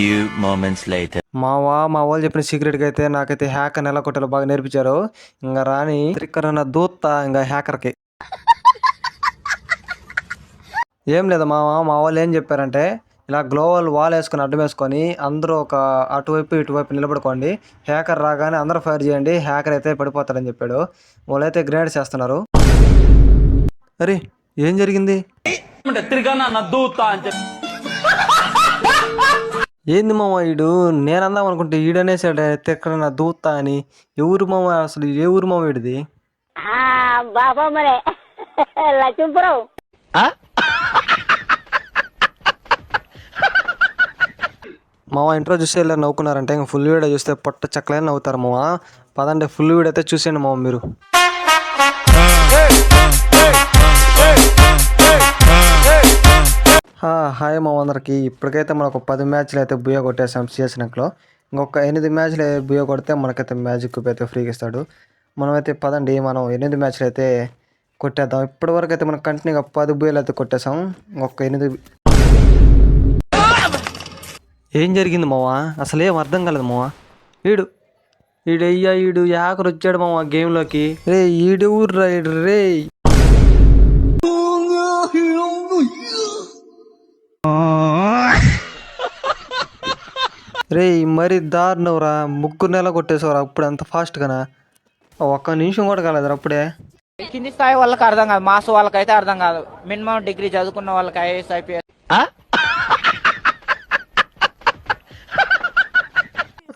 Few moments later. మావా మా వాళ్ళు చెప్పిన సీక్రెట్గా అయితే నాకైతే హ్యాకర్ ఎలా కొట్టాలో బాగా నేర్పించారు. ఇంకా రాని త్రిక్కరన్న దూత ఇంకా హ్యాకర్కి ఏం లేదు మామ మా వాళ్ళు ఏం చెప్పారంటే ఇలా గ్లోవల్ వాల్ వేసుకొని అడ్డం వేసుకొని అందరూ ఒక అటువైపు ఇటువైపు నిలబడుకోండి. హ్యాకర్ రాగానే అందరూ ఫైర్ చేయండి హ్యాకర్ అయితే పడిపోతాడని చెప్పాడు. వాళ్ళైతే గ్రేడ్ చేస్తున్నారు అరే ఏం జరిగింది? ఏంది మామ ఈడు? నేను అందాం అనుకుంటే ఈడనేసాడు తిక్కడ నా దూత అని. ఎవరు మామ అసలు? ఏ ఊరు మామ వీడిది బాబా మరే లక్ష్మీపురం. మామ ఇంట్రో చూస్తే ఇలా నవ్వుకున్నారంటే ఇంకా ఫుల్ వీడియో చూస్తే పొట్ట చక్కలే నవ్వుతారు మామ. పదండి ఫుల్ వీడియో అయితే చూసేయండి మామ మీరు. హాయ్ మామ అందరికి. ఇప్పటికైతే మనకు పది మ్యాచ్లు అయితే బుయ్య కొట్టేసాం సిఎస్ నెక్లో ఇంకొక ఎనిమిది మ్యాచ్లు బుయ్య కొడితే మనకైతే మ్యాజిక్ కుప్ అయితే ఫ్రీగా ఇస్తాడు. మనమైతే పదండి మనం ఎనిమిది మ్యాచ్లు అయితే కొట్టేద్దాం. ఇప్పటి వరకు అయితే మనం కంటిన్యూగా పది బుయ్యలు అయితే కొట్టేసాం ఇంకొక ఎనిమిది ఏం జరిగింది మావా అసలు ఏం అర్థం కాలేదు మావా ఈడు ఈడు అయ్యా ఈడు యాకరు వచ్చాడు మావా గేమ్లోకి. రే ఈడు ఊర్రా ఈడు రే. రే మరి దారుణవురా ముగ్గురు నెల కొట్టేసావురా అప్పుడు అంత ఫాస్ట్గానా ఒక్క నిమిషం కూడా కాలేదురా అప్పుడే. కింది స్థాయి వాళ్ళకి అర్థం కాదు. మాస్ వాళ్ళకైతే అర్థం కాదు. మినిమం డిగ్రీ చదువుకున్న వాళ్ళకి ఐఏఎస్ ఐపీఎస్.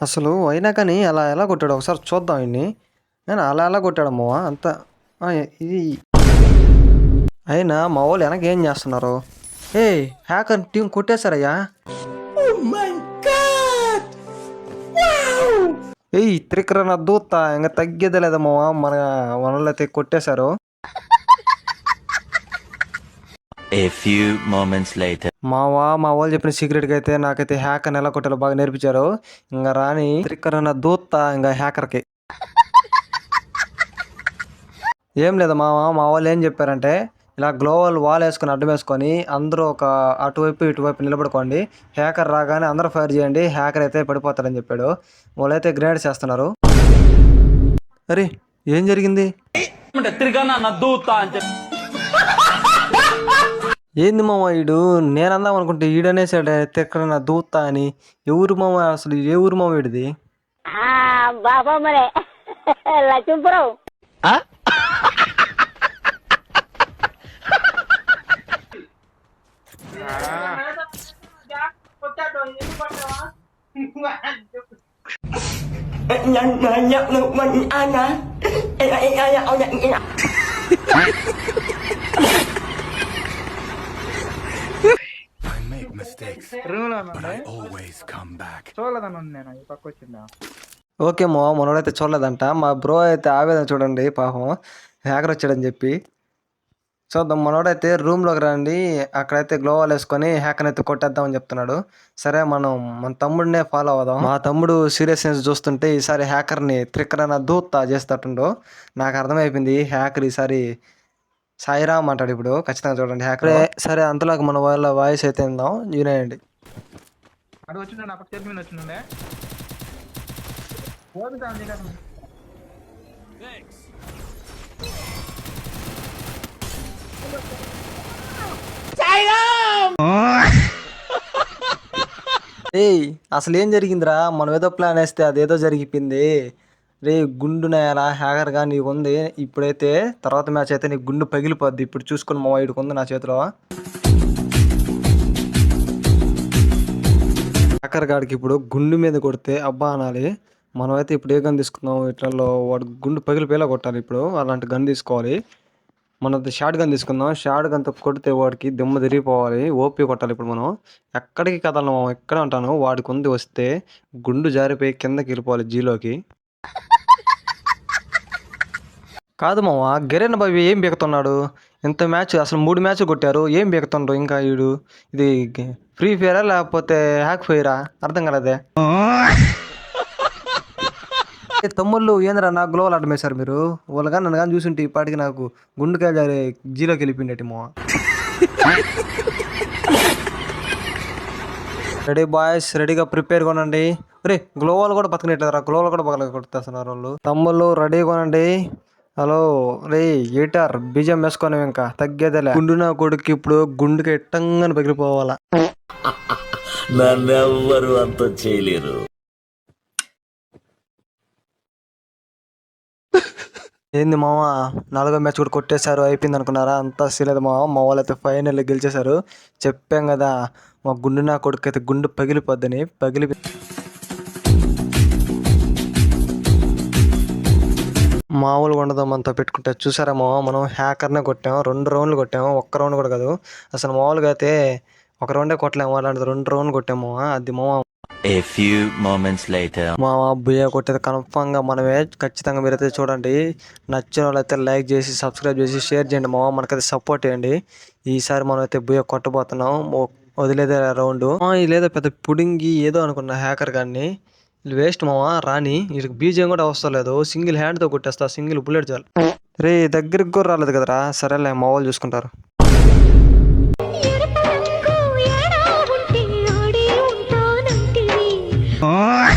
అసలు అయినా కానీ అలా ఎలా కొట్టాడు ఒకసారి చూద్దాం ఇన్ని నేను అలా ఎలా కొట్టాడు మావా అంత. ఇది అయినా మా వాళ్ళు వెనక ఏం చేస్తున్నారు? ఏ హ్యాకర్ టీం కొట్టేశారయ్యా. ఏయ్ త్రికరణ దూత ఇంకా తగ్గేదే లేదా మావా మన మనలో అయితే కొట్టేశారు A few moments later. మావా మా వాళ్ళు చెప్పిన సీక్రెట్గా అయితే నాకైతే హ్యాకర్ ఎలా కొట్టాలో బాగా నేర్పించారు ఇంకా రాని త్రికరణ దూత ఇంకా హ్యాకర్కి ఏం లేదు మావా మా వాళ్ళు ఏం చెప్పారంటే ఇలా గ్లోవల్ వాల్ వేసుకొని అడ్డం వేసుకొని అందరూ ఒక అటువైపు ఇటువైపు నిలబడుకోండి. హ్యాకర్ రాగానే అందరూ ఫైర్ చేయండి. హ్యాకర్ అయితే పడిపోతాడని చెప్పాడు. వాళ్ళైతే గ్రేడ్ చేస్తున్నారు. అరే ఏం జరిగింది? ఏంది మామ ఈడు? నేను అందాం అనుకుంటే ఈడనేసాడు తిక్కడ నా దూత అని ఎవరు మామ అసలు? ఏ ఊరు మామ వీడిది బాబా మరే. Lakshmipuram. Nhận nhận được mình ai nè em là okay మా మనోడైతే చూడలేదంట మా బ్రో అయితే ఆవేదన చూడండి పాపం హ్యాకర్ వచ్చాడని చెప్పి చూద్దాం మనోడైతే రూమ్లోకి రండి అక్కడైతే గ్లోవాల్ వేసుకొని హ్యాకర్ అయితే కొట్టేద్దామని చెప్తున్నాడు. సరే మనం మన తమ్ముడినే ఫాలో అవుదాం. మా తమ్ముడు సీరియస్నెస్ చూస్తుంటే ఈసారి హ్యాకర్ని త్రిక్కరన దూత చేస్తట్టుండో నాకు అర్థమైపోయింది హ్యాకర్ ఈసారి సాయిరామ్ అంటాడు ఇప్పుడు. ఖచ్చితంగా చూడండి హ్యాకర్. సరే అంతలోకి మన వాళ్ళ వాయిస్ అయితే పక్క చేతి మీద వచ్చిండే ఏయ్ అసలు ఏం జరిగిందిరా? మనం ఏదో ప్లాన్ వేస్తే అదేదో జరిగిపోయింది. రే గుండు నేలా హ్యాగర్గా నీకు ఉంది. ఇప్పుడైతే తర్వాత మ్యాచ్ అయితే నీకు గుండు పగిలిపోద్ది. ఇప్పుడు చూసుకుని మా వాడికి ఉంది నా చేతిలో. హ్యాకర్ గాడికి ఇప్పుడు గుండు మీద కొడితే అబ్బా అనాలి. మనమైతే ఇప్పుడు ఏ గన్ తీసుకుందాం? ఇట్లలో వాడు గుండు పగిలిపోయేలా కొట్టాలి ఇప్పుడు. అలాంటి గన్ తీసుకోవాలి. మనం షార్ట్ గన్ తీసుకుందాం. షార్ట్ గన్తో కొడితే వాడికి దిమ్మ తిరిగిపోవాలి. ఓపి కొట్టాలి ఇప్పుడు మనం. ఎక్కడికి కదలం ఎక్కడ ఉంటాను. వాడికి ఉంది వస్తే గుండు జారిపోయి కిందకి వెళ్ళిపోవాలి జీలోకి. కాదు మామ గెరెన్ బాబు ఏం బీకుతున్నాడు? ఇంత మ్యాచ్ అసలు మూడు మ్యాచ్ కొట్టారు. ఏం బీకుతుండ్రు ఇంకా వీడు? ఇది ఫ్రీ ఫైరా లేకపోతే హ్యాక్ ఫైరా? అర్థం కాలేదే? తమ్ముళ్ళు ఏంద్రా నాకు గ్లోవల్ అడ్డం వేశారు మీరు? వాళ్ళు కానీ నన్ను కానీ చూసుంటే ఇప్పటికి పాటికి నాకు గుండెకాయ జారే జీలోకి వెళ్ళిపోయిండేటి రెడీ బాయ్స్ రెడీగా ప్రిపేర్ కొనండి. రే గ్లోవల్ కూడా బతకనట్లేదురా గ్లోవల్ కూడా పగల కొడుతున్నారు వాళ్ళు. తమ్ముళ్ళు రెడీ కొనండి. హలో రే? ఏటార్ బీజం వేసుకొని ఇంకా తగ్గేదేలే. గుండు నా కొడుకు ఇప్పుడు గుండుకి ఇట్టంగా పగిలిపోవాలా నన్నెవ్వరు అంత చేయలేరు. ఏంది మామ? నాలుగో మ్యాచ్ కూడా కొట్టేశారు అయిపోయింది అనుకున్నారా? అంతా సీలేదు మామ. మా వాళ్ళు అయితే ఫైనల్ గెలిచేశారు. చెప్పాం కదా మా గుండు నా కొడుకు అయితే గుండు పగిలిపోద్దని పగిలి మామూలుగా ఉండదు మనతో పెట్టుకుంటే చూసారా మామ? మనం హ్యాకర్నే కొట్టాం రెండు రౌండ్లు కొట్టాము ఒక్క రౌండ్ కూడా కాదు. అసలు మామూలుగా అయితే ఒక రౌండే కొట్టలేము అలాంటిది రెండు రౌండ్లు కొట్టాము. అది మామ. A few moments later. మా బుయ్య కొట్టేది కన్ఫామ్గా మనమే ఖచ్చితంగా మీరైతే చూడండి. నచ్చిన వాళ్ళైతే లైక్ చేసి సబ్స్క్రైబ్ చేసి షేర్ చేయండి. మామ మనకైతే సపోర్ట్ చేయండి. ఈసారి మనం అయితే బుయ్య కొట్టబోతున్నాం. వదిలేదే రౌండ్. లేదో పెద్ద పుడింగి ఏదో అనుకున్నా హ్యాకర్ వీళ్ళు వేస్ట్ మామ రాని వీళ్ళకి బీజం కూడా అవసరం లేదు. సింగిల్ హ్యాండ్తో కొట్టేస్తా సింగిల్ బుల్లెట్ చాలు. రే దగ్గరికి కూడా రాలేదు కదరా. సరేలే మా వాళ్ళు చూసుకుంటారు. Ah!